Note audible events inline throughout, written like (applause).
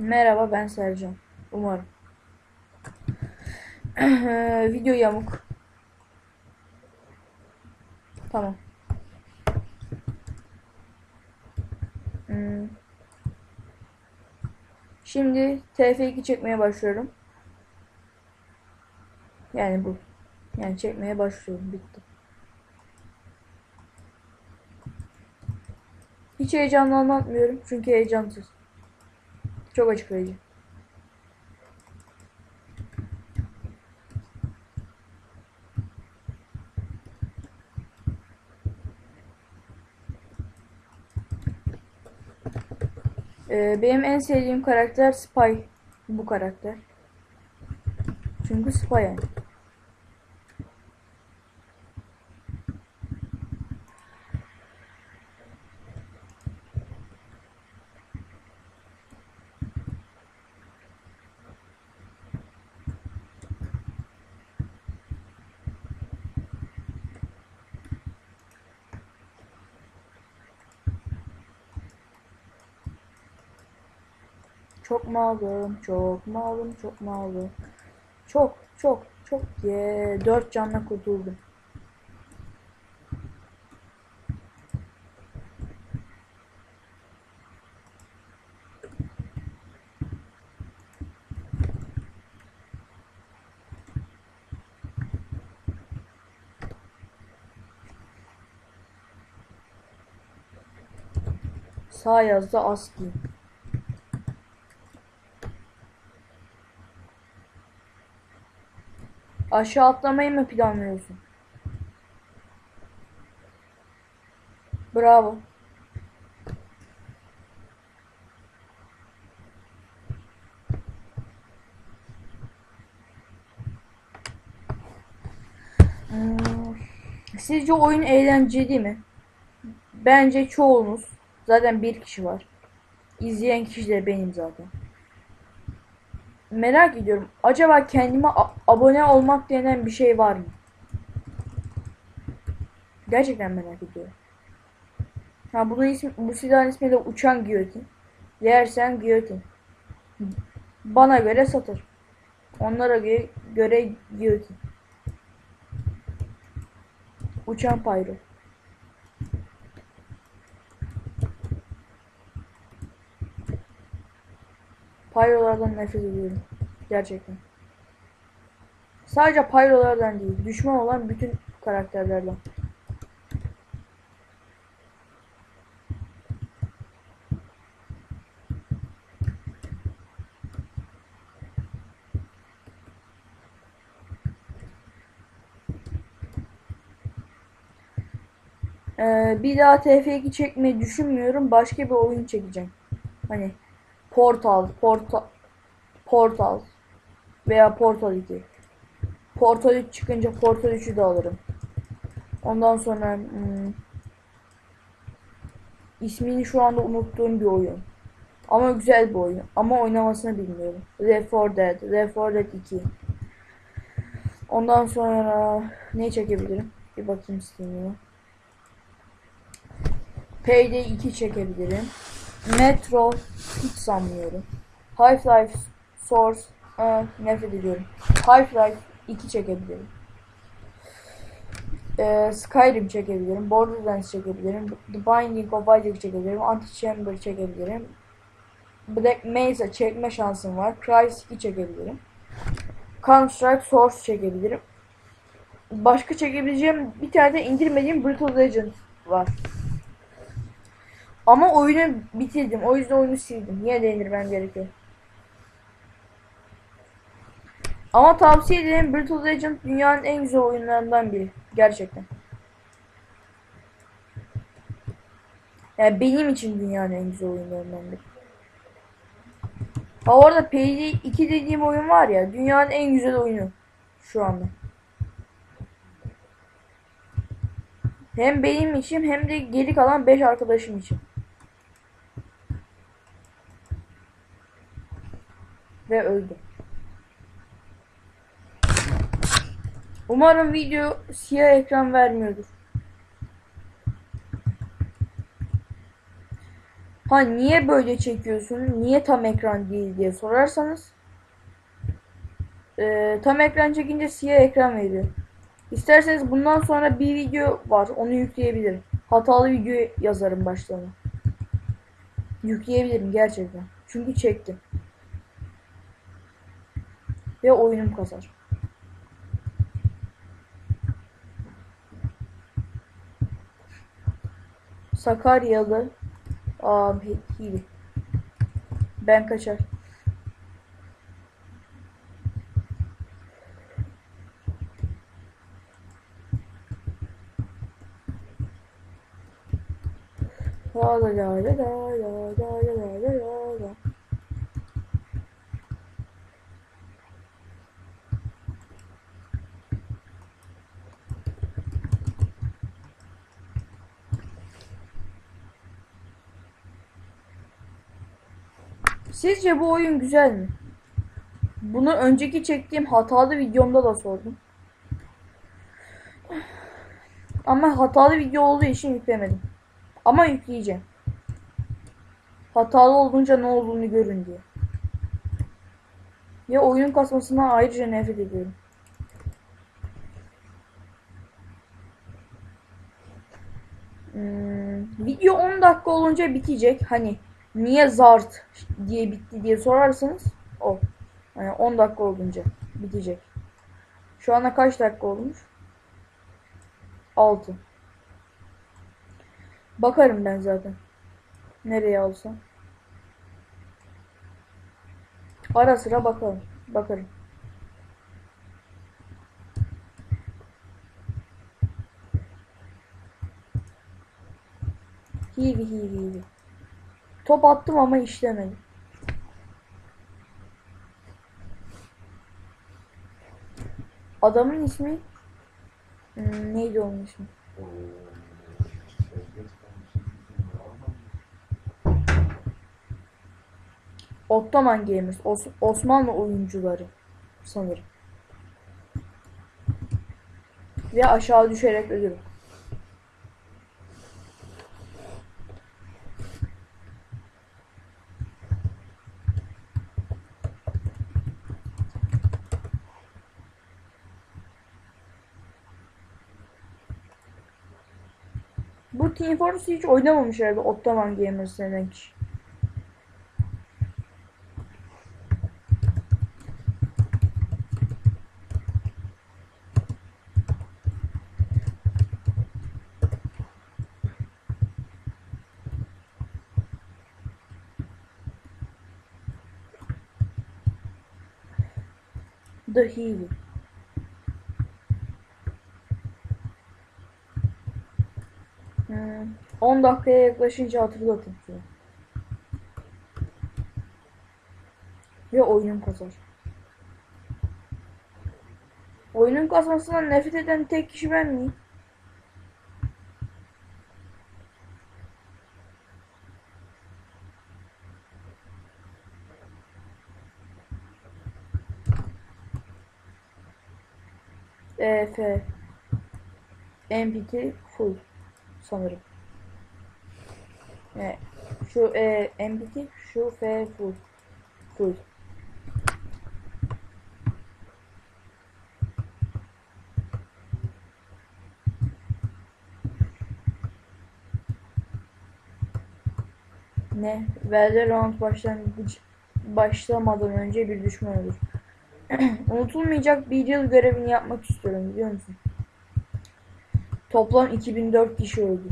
Merhaba ben Sercan. Umarım. (clears throat) Video yamuk. Tamam. Hmm. Şimdi TF2 çekmeye başlıyorum. Yani bu. Yani çekmeye başlıyorum. Bitti. Hiç heyecanlı anlatmıyorum çünkü heyecansız. Çok açıklayıcı. Ee, benim en sevdiğim karakter Spy. Bu karakter. Çünkü Spy yani. Çok malım, çok malım, çok malım. Çok, çok, çok. Ye, dört canla kurtuldum. Sağ yazdı ASCII. Aşağı atlamayı mı planlıyorsun? Bravo. Hmm, Sizce oyun eğlenceli mi? Bence çoğunuz. Zaten bir kişi var. İzleyen kişi de benim zaten. Merak ediyorum. Acaba kendime abone olmak denen bir şey var mı? Gerçekten merak ediyorum. Ha bunun ismi, bu silahın ismi de uçan giyotin. Yersen giyotin. Bana göre satır. Onlara göre, göre giyotin. Uçan pyro. Pyrolardan nefret ediyorum. Gerçekten. Sadece pyrolardan değil. Düşman olan bütün karakterlerden. Ee, bir daha TF2 çekmeyi düşünmüyorum. Başka bir oyun çekeceğim. Hani Portal, Portal, Portal veya Portal 2. Portal 3 çıkınca Portal 3'ü de alırım. Ondan sonra hmm, ismini şu anda unuttuğum bir oyun. Ama güzel bir oyun. Ama oynamasını bilmiyorum. Left 4 Dead, Left 4 Dead 2. Ondan sonra ne çekebilirim? Bir bakayım Steam'e. Payday 2 çekebilirim. Metro hiç sanmıyorum. Half-Life Source aa, nefret ediyorum. Half-Life 2 çekebilirim. Ee, Skyrim çekebilirim. Borderlands çekebilirim. The Binding of Isaac çekebilirim. Antichamber çekebilirim. Black Mesa çekme şansım var. Crysis 2 çekebilirim. Counter Strike Source çekebilirim. Başka çekebileceğim bir tane de indirmediğim Brutal Legend var. Ama oyunu bitirdim. O yüzden oyunu sildim. Yine de indirmem gerekiyor. Ama tavsiye ederim Brutal Legend dünyanın en güzel oyunlarından biri. Gerçekten. Yani benim için dünyanın en güzel oyunlarından biri. Ha orada Payday 2 dediğim oyun var ya dünyanın en güzel oyunu şu anda. Hem benim için hem de geri kalan 5 arkadaşım için. Ve öldü. Umarım video siyah ekran vermiyordur. Ha niye böyle çekiyorsun? Niye tam ekran değil diye sorarsanız e, tam ekran çekince siyah ekran veriyor. İsterseniz bundan sonra bir video var. Onu yükleyebilirim. Hatalı video yazarım başlığına. Yükleyebilirim gerçekten. Çünkü çektim ve oyunum kazar. Sakaryalı abi hili. Ben kaçar. La la la la la la la la Sizce bu oyun güzel mi? Bunu önceki çektiğim hatalı videomda da sordum. Ama hatalı video olduğu için yüklemedim. Ama yükleyeceğim. Hatalı olunca ne olduğunu görün diye. Ve oyun kasmasına ayrıca nefret ediyorum. Hmm, video 10 dakika olunca bitecek. Hani niye zart diye bitti diye sorarsanız o. Yani 10 dakika olunca bitecek. Şu ana kaç dakika olmuş? 6. Bakarım ben zaten. Nereye alsam. Ara sıra bakarım. Bakarım. Hivi hivi hivi. Top attım ama işlemedi. Adamın ismi hmm, neydi onun ismi? Ottoman Gamers. Os- Osmanlı oyuncuları sanırım. Ve aşağı düşerek ölürüm. Bu Team Fortress'ı hiç oynamamış herhalde Ottoman Gamers kişi. The Healy. Hmm, 10 dakikaya yaklaşınca hatırlatın şunu. Ve oyunum kasar. Oyunun kasmasından nefret eden tek kişi ben miyim? EF MPT full sanırım. Şu e, MPT şu F full full. Ne? Valorant başlangıç başlamadan önce bir düşman olur. (clears throat) Unutulmayacak bir yıl görevini yapmak istiyorum biliyor musun? Toplam 2004 kişi öldü.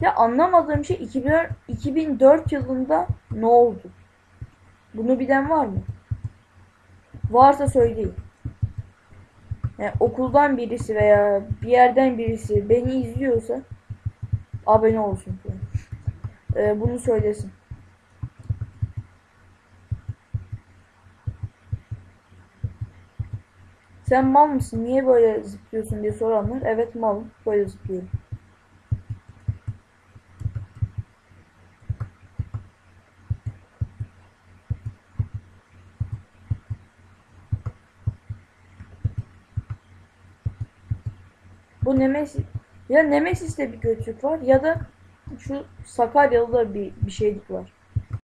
Ya anlamadığım şey 2004, 2004 yılında ne oldu? Bunu bilen var mı? Varsa söyleyin. Yani okuldan birisi veya bir yerden birisi beni izliyorsa abone olsun. Ee, bunu söylesin. Sen mal mısın? Niye böyle zıplıyorsun diye soranlar. Evet malım. Böyle zıplıyorum. Bu Nemesis ya Nemesis'te bir kötülük var ya da Şu Sakarya'da da bir, bir şeylik var.